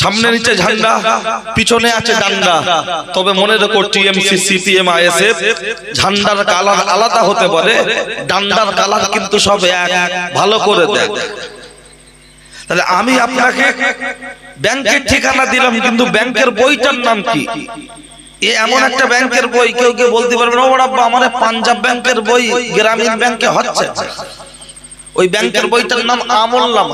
সামনে নিচে ঝান্ডা, পিছনে আছে ডান্ডা। তবে মনে রেখো টিএমসি, সিপিএম, আইএসএফ, ঝান্ডার কালার আলাদা হতে পারে, ডান্ডার কালার কিন্তু সব এক। ভালো করে দেখ। তাহলে আমি আপনাকে ব্যাংকের ঠিকানা দিলাম, কিন্তু ব্যাংকের বইটার নাম কি? এ এমন একটা ব্যাংকের বই, কেউ কেউ বলতে পারবে না, ও বাবা আমার পাঞ্জাব ব্যাংকের বই গ্রামীণ ব্যাংকে হচ্ছে? ওই ব্যাংকের বইটার নাম আমল্লাম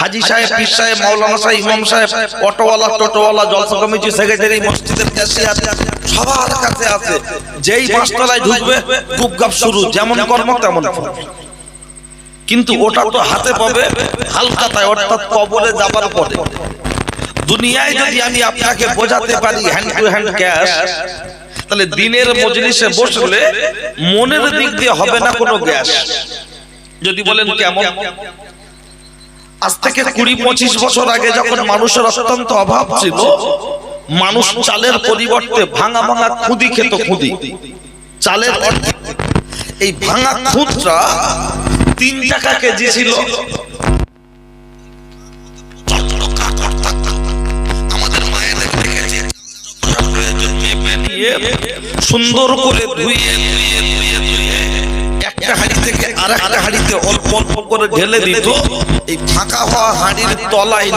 হাজি সাহেব পীর সাহেব মাওলানা সাহেব ইমাম সাহেব অটোওয়ালা টোটোওয়ালা জলসা কমিটি সেক্রেটারি মসজিদের ক্যাশিয়ার সবার কাছে আছে। যেই পাঁচতলায় ঢুকবে গুপগাপ শুরু যেমন কর্ম তেমন ফল। কিন্তু ওটা তো হাতে পাবে হালকাতায় অর্থাৎ কবরে যাবার পরে দুনিয়ায় যদি আমি আপনাকে বোঝাতে পারি হ্যান্ড টু হ্যান্ড ক্যাশ তাহলে দিনের মজলিসে বসলে মনের দিক দিয়ে হবে না কোনো গ্যাস। যদি বলেন কেমন? আজ থেকে কুড়ি পঁচিশ বছর আগে যখন মানুষের অত্যন্ত অভাব ছিল মানুষ চালের পরিবর্তে ভাঙা ভাঙা খুদি খেত খুদি চালের এই ভাঙা খুদটা তিন টাকা কেজি ছিল। সুন্দর করে ধুয়ে ধুয়ে ধুয়ে একটা হাঁড়ি থেকে আর একটা হাঁড়িতে অল্প অল্প করে ঢেলে দিত। এই ফাঁকা হওয়া হাঁড়ির তলায়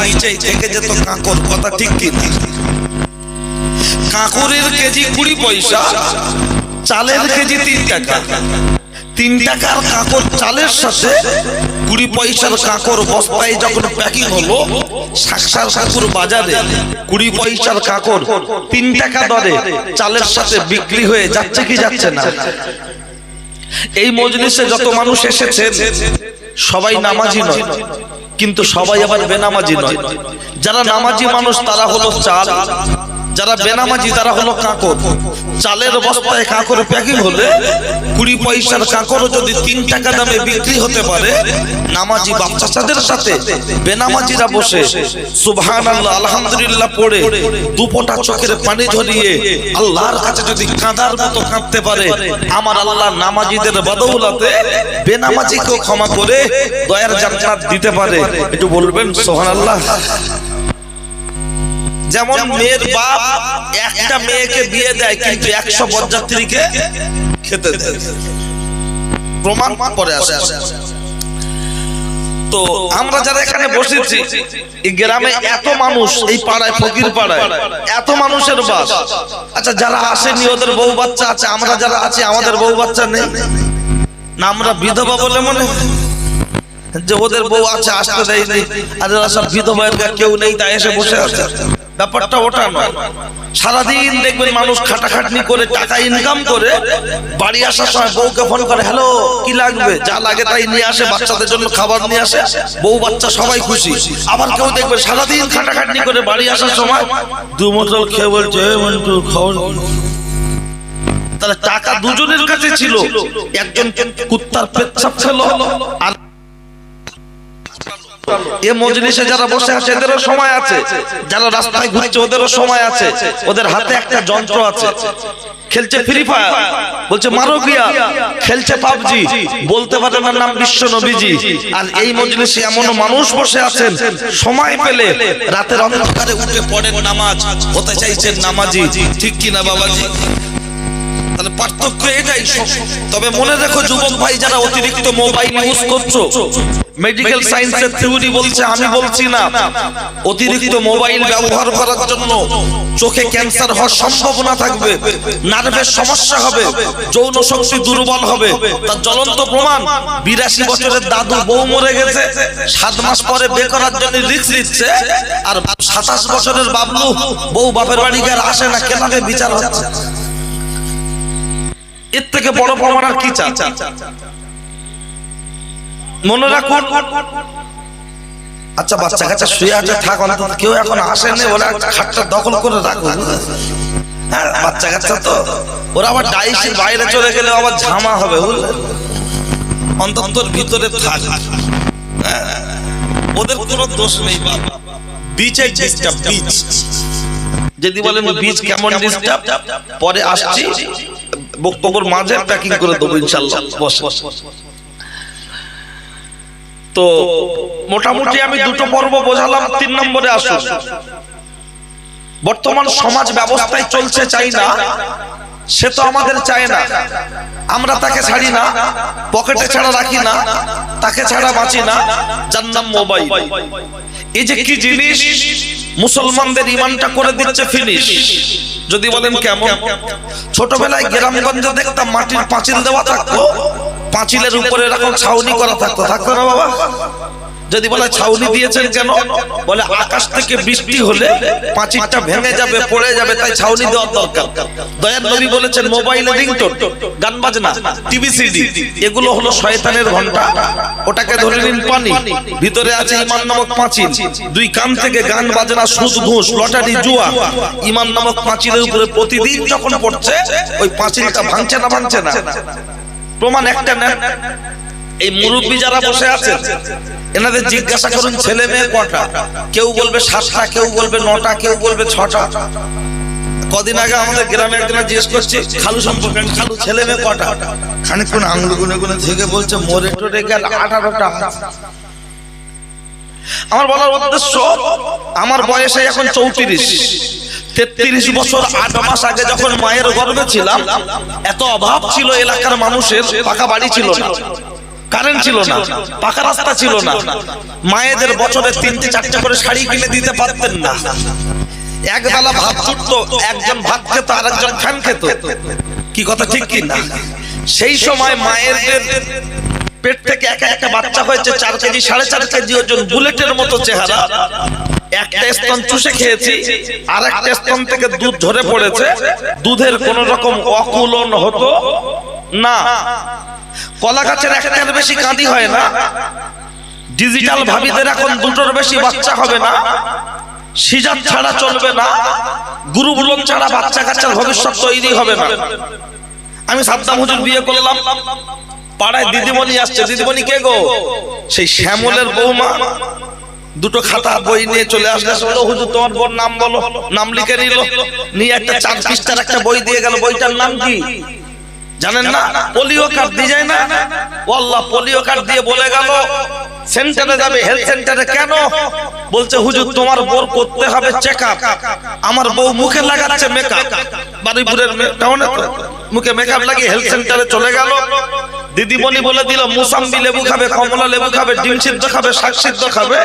থেকে যেত কাঁকর। কথা ঠিক কাঁকরের কেজি কুড়ি পয়সা, চালের কেজি তিন টাকা। তিন টাকার কাঁকর চালের সাথে কুড়ি পয়সার কাঁকর বস্তায় যখন প্যাকিং হলো বাজারে কুড়ি পয়সার কাঁকর তিন টাকা দরে চালের সাথে বিক্রি হয়ে যাচ্ছে কি যাচ্ছে না? এই মজলিসে যত মানুষ এসেছে সবাই নামাজি নয়। কিন্তু সবাই আবার বেনামাজি নয়। যারা নামাজি মানুষ তারা হলো চাল। যারা বেনামাজি তারা হলো কাঁকর, চালের বস্তায় কাঁকর প্যাকিং হলে কুড়ি পয়সার কাঁকরও যদি তিন টাকা দামে বিক্রি হতে পারে, নামাজি বাচ্চাদের সাথে বেনামাজিরা বসে সুবহান আল্লাহ আলহামদুলিল্লাহ পড়ে, দুপোটা চোখের পানি ঝরিয়ে আল্লাহর কাছে যদি কাঁদার মতো কাঁদতে পারে, আমার আল্লাহ নামাজিদের বদৌলতে বেনামাজিকেও ক্ষমা করে দয়ার জান্নাত দিতে পারে। একটু বলবেন সোহান আল্লাহ যেমন মেয়ের বাপ একটা মেয়েকে বিয়ে দেয় কিন্তু একশো বরযাত্রীকে খেতে দেয়। প্রমাণ পরে আসে। তো আমরা যারা এখানে বসেছি এই গ্রামে এত মানুষ এই পাড়ায় ফকির পাড়ায়। এত মানুষের বাস। আচ্ছা যারা আসেনি ওদের বউ বাচ্চা আছে আমরা যারা আছি আমাদের বউ বাচ্চা নেই। না আমরা বিধবা বলে মনে? যে ওদের বউ আছে আসতে দেয়নি। আর এরা সব বিধবায়ের কেউ নেই তাই এসে বসে আছে। ব্যাপারটা ওটা নয়। সারাদিন দেখবেন মানুষ খাটাখাটনি করে টাকা ইনকাম করে বাড়ি আসার সময় বউকে ফোন করে হ্যালো কি লাগবে? যা লাগে তাই নিয়ে আসে, বাচ্চাদের জন্য খাবার নিয়ে আসে। বউ বাচ্চা সবাই খুশি। আবার কেউ দেখবে সারাদিন খাটাখাটনি করে বাড়ি আসার সময় দু খেয়ে বলছে, "এ খবর তাহলে টাকা দুজনের কাছে ছিল। একজন কুত্তার পেচ্ছাপ ছিল আর এ মজলিসে যারা বসে আছে এদেরও সময় আছে যারা রাস্তায় ঘুরছে ওদেরও সময় আছে। ওদের হাতে একটা যন্ত্র আছে। খেলছে ফ্রি ফায়ার বলছে মারো গিয়া। খেলছে পাবজি। বলতে পারে না নাম বিশ্ব নবীজি। আর এই মজলিসে এমন মানুষ বসে আছেন। সময় পেলে রাতের অন্ধকারে উঠে পড়েন নামাজ। হতে চাইছেন নামাজি। ঠিক কি না বাবাজি? তাহলে পার্থক্য এটাই তবে মনে যুবক ভাই যারা অতিরিক্ত মোবাইল ইউজ করছ মেডিকেল সায়েন্সের থিওরি বলছে, আমি বলছি না। অতিরিক্ত মোবাইল ব্যবহার করার জন্য চোখে ক্যান্সার হওয়ার সম্ভাবনা থাকবে নার্ভের সমস্যা হবে, যৌন শক্তি দুর্বল হবে, তার জ্বলন্ত প্রমাণ। বিরাশি বছরের দাদু বউ মরে গেছে, সাত মাস পরে বে করার জন্য রিস্ক নিচ্ছে, আর সাতাশ বছরের বাবলু বউ বাপের বাড়ি গিয়ে আসে না কেন বিচার হচ্ছে? এর থেকে বড় প্রমাণ আর কি চান? মনে রাখুন আচ্ছা বাচ্চা কাচ্চা শুয়ে আছে থাক অন্তত কেউ এখন আসেনি ওরা খাটটা দখল করে রাখুন। হ্যাঁ বাচ্চা কাচ্চা তো। ওরা আবার ডাইসের বাইরে চলে গেলে আবার ঝামা হবে অন্তত ভিতরে থাক। হ্যাঁ, ওদের কোনো দোষ নেই বিচের ডিস্টার্ব বিচ যদি বলেন বীজ কেমন ডিস্টার্ব পরে আসছি। বক্তব্যের মাঝে প্যাকিং করে দেবো ইনশাল্লাহ। বস তো মোটামুটি আমি দুটো পর্ব বোঝালাম তিন নম্বরে আসুন। বর্তমান সমাজ ব্যবস্থায় চলছে চাই না। সে তো আমাদের চায় না। আমরা তাকে ছাড়ি না। পকেটে ছাড়া রাখি না। তাকে ছাড়া বাঁচি না। যার নাম মোবাইল। এই যে কি জিনিস? মুসলমানদের ইমানটা করে দিচ্ছে ফিনিশ। যদি বলেন কেমন? ছোটবেলায় গ্রামগঞ্জে দেখতাম মাটির পাঁচিল দেওয়া থাকতো, পাঁচিলের উপরে এরকম ছাউনি করা থাকতো। থাকতো না বাবা? যদি বলে ছাউনি দিয়েছেন কেন? বলে আকাশ থেকে বৃষ্টি হলে পাঁচিরটা ভেঙে যাবে পড়ে যাবে তাই ছাউনি দেওয়ার দরকার। দয়ার নবী বলেছেন মোবাইলে রিংটোন গান বাজনা টিভি সিডি এগুলো হলো শয়তানের ঘণ্টা ওটাকে ধরে নিন পানি। ভিতরে আছে ইমান নামক পাঁচিল। দুই কান থেকে গান বাজনা সুদ ঘুষ লটারি জুয়া। ইমান নামক পাঁচিলের উপরে প্রতিদিন যখন পড়ছে ওই পাঁচিলটা ভাঙছে না। ভাঙছে না। প্রমাণ একটা নেন। এই মুরব্বী যারা বসে আছেন এনাদের জিজ্ঞাসা করুন, ছেলে মেয়ে কটা? কেউ বলবে সাতটা, কেউ বলবে নটা, কেউ বলবে ছটা। কদিন আগে আমাদের গ্রামে একজন জিজ্ঞেস করছি, খালু সম্পর্কে খালু, ছেলে মেয়ে কটা? খানিকক্ষণ আঙুল গুনে গুনে থেকে বলছে, মোরে টোরে গেল আঠারোটা আমার বলার উদ্দেশ্য, আমার বয়সে এখন চৌত্রিশ। তেত্রিশ বছর আট মাস আগে যখন মায়ের গর্ভে ছিলাম, এত অভাব ছিল এলাকার মানুষের, পাকা বাড়ি ছিল না। কারেন্ট ছিল না। পাকা রাস্তা ছিল না। মায়েদের বছরে তিনটে চারটে করে শাড়ি কিনে দিতে পারতেন না। একবেলা ভাত ছুটতো একজন ভাত খেত আর একজন খান খেত। কি কথা ঠিক কি না? সেই সময় মায়ের পেট থেকে একা একা বাচ্চা হয়েছে চার কেজি সাড়ে চার কেজি ওজন বুলেটের মতো চেহারা। একটা স্তন চুষে খেয়েছি আর একটা স্তন থেকে দুধ ঝরে পড়েছে। দুধের কোন রকম অকুলন হতো না। কলা গাছের একটার বেশি কাঁদি হয় না। ডিজিটাল ভাবিদের এখন দুটোর বেশি বাচ্চা হবে না। সিজার ছাড়া চলবে না। গুরু বুলন ছাড়া বাচ্চা কাচ্চার ভবিষ্যৎ তৈরি হবে না। আমি সাদ্দাম হুজুর বিয়ে করলাম। পাড়ায় দিদিমণি আসছে। দিদিমণি কে গো? সেই শ্যামলের বৌমা। দুটো খাতা বই নিয়ে চলে আসলে বলল হুজুর তোমার বোন নাম বলো। নাম লিখে নিল। নিয়ে একটা চার পৃষ্ঠার একটা বই দিয়ে গেল। বইটার নাম কি? জানেন না? পোলিও কার্ড দিয়ে যায় না? ও আল্লাহ পোলিও কার্ড দিয়ে বলে গেল সেন্টারে যাবে হেলথ সেন্টারে কেন? বলছে হুজুর তোমার বোর করতে হবে চেক আমার বউ মুখে লাগাচ্ছে মেকআপ বারুইপুরের টাউনে মুখে মেকআপ লাগিয়ে হেলথ সেন্টারে চলে গেল। দিদিমণি বলে দিল মুসাম্বি লেবু খাবে কমলা লেবু খাবে ডিম সিদ্ধ খাবে শাক সিদ্ধ খাবে।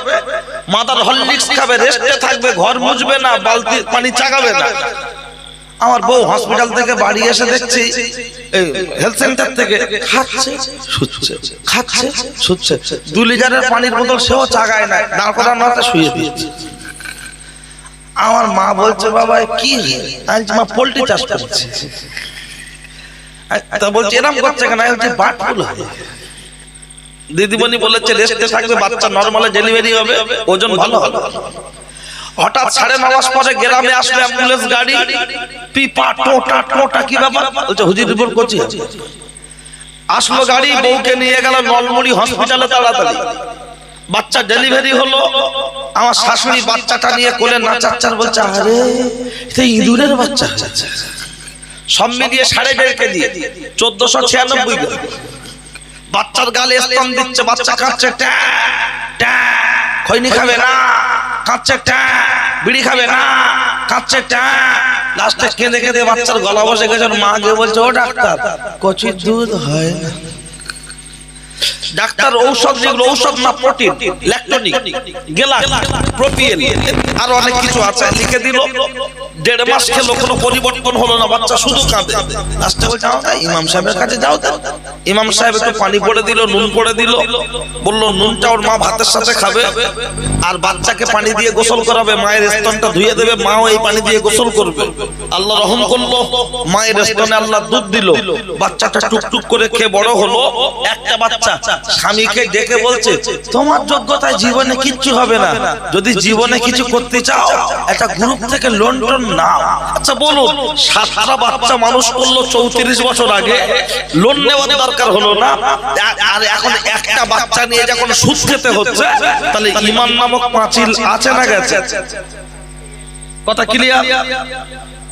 মাদার হরলিক্স খাবে রেস্টে থাকবে ঘর মুছবে না বালতি পানি চাগাবে না। আমার বউ হসপিটাল থেকে বাড়ি এসে দেখছি হেলথ সেন্টার থেকে খাচ্ছে শুচ্ছে খাচ্ছে শুচ্ছে দু লিটারের পানির বোতল সেও চাগায় না দাঁড় করানো শুয়ে দিয়েছে আমার মা বলছে বাবা কি আজ মা পোল্ট্রি চাষ করছে। তা বলছে এরম করছে কেন? আমি বলছি বাটফুল হয় দিদিমণি বলেছে রেস্টে থাকবে বাচ্চা নর্মালে ডেলিভারি হবে ওজন ভালো হবে। হঠাৎ সাড়ে নমাস পরে গ্রামে আসলে অ্যাম্বুলেন্স গাড়ি। পিপা টোটা টোটা কি ব্যাপার? বলছে হুজির রিপোর্ট করছি। আসলো গাড়ি বউকে নিয়ে গেল নলমুড়ি হসপিটালে তাড়াতাড়ি। বাচ্চা ডেলিভারি হলো। আমার শাশুড়ি বাচ্চাটা নিয়ে কোলে নাচাচ্চার বলছে আরে এটা ইঁদুরের বাচ্চা। সব মিলিয়ে সাড়ে দেড় কেজি চোদ্দশো ছিয়ানব্বই বাচ্চার গালে স্তন দিচ্ছে বাচ্চা কাঁদছে ট্যা ট্যা। খৈনি খাবে না। কাঁদছে ট্যা। বিড়ি খাবে না। কাঁদছে লাস্টে কেঁদে কেঁদে বাচ্চার গলা বসে গেছে। মা গিয়ে বলছে ও ডাক্তার কচির দুধ হয় ডাক্তার ঔষধ যেগুলো ঔষধ না প্রোটিন ল্যাকটোনিক গেলা প্রোপিএল আর অনেক কিছু আছে। লিখে দিল দেড় মাস খেলো কোনো পরিবর্তন হলো না বাচ্চা শুধু কাঁদে। লাস্টে বলছে "যাও না, ইমাম সাহেবের কাছে যাও তো। ইমাম সাহেব একটু পানি পড়ে দিল নুন পড়ে দিল। বলল নুনটা ওর মা ভাতের সাথে খাবে। আর বাচ্চাকে পানি দিয়ে গোসল করাবে, মায়ের স্তনটা ধুয়ে দেবে, মাও এই পানি দিয়ে গোসল করবে। আল্লাহ রহম করল, মায়ের স্তনে আল্লাহ দুধ দিল। বাচ্চাটা টুকটুক করে খেয়ে বড় হলো। একটা বাচ্চা স্বামীকে ডেকে বলছে, তোমার যোগ্যতায় জীবনে কিচ্ছু হবে না। যদি জীবনে কিছু করতে চাও, একটা গ্রুপ থেকে লোন টোন নাও। আচ্ছা বলুন, সাতটা বাচ্চা মানুষ করল চৌত্রিশ বছর আগে। লোন নেওয়ার দরকার হলো না। আর এখন একটা বাচ্চা নিয়ে যখন সুদ খেতে হচ্ছে, তাহলে ইমান নামক পাঁচিল আছে না গেছে? কথা ক্লিয়ার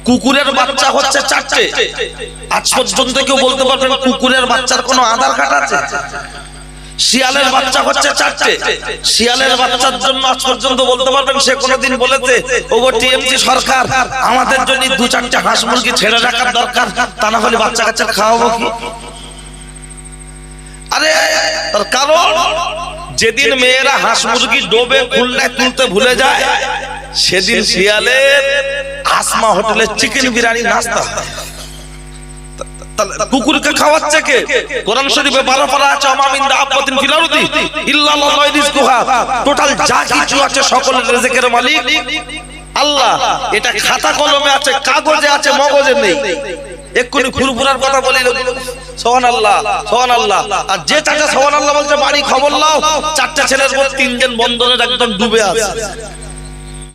কুকুরের বাচ্চা হচ্ছে চারটে। আজ পর্যন্ত কেউ বলতে পারবেন কুকুরের বাচ্চার কোনো আধার কার্ড আছে? শিয়ালের বাচ্চা হচ্ছে চারটে। শিয়ালের বাচ্চার জন্য আজ পর্যন্ত বলতে পারবেন সে কোনোদিন বলেছে, ওগো টিএমসি সরকার, আমাদের জন্য দু চারটে হাঁস মুরগি ছেড়ে রাখার দরকার, তা না হলে বাচ্চা কাচ্চা খাওয়াবো কি? আরে, তার কারণ যেদিন মেয়েরা হাঁস মুরগি ডোবে, খুলনায় তুলতে ভুলে যায়, সেদিন শিয়ালের আসমা হোটেলে চিকেন বিরিয়ানি নাস্তা। কুকুরকে খাওয়াচ্ছে কে? কোরআন শরীফে আছে টোটাল যা কিছু আছে রিজিকের মালিক। আল্লাহ, এটা খাতা কলমে আছে, কাগজে আছে, মগজে নেই। এক্ষুনি ফুরফুরার কথা বলে সোহান আল্লাহ সোহান আল্লাহ আর যে চাচা সোহান আল্লাহ বলছে বাড়ি খবর লাও চারটা ছেলের পর তিনজন বন্ধনের একদম ডুবে আছে।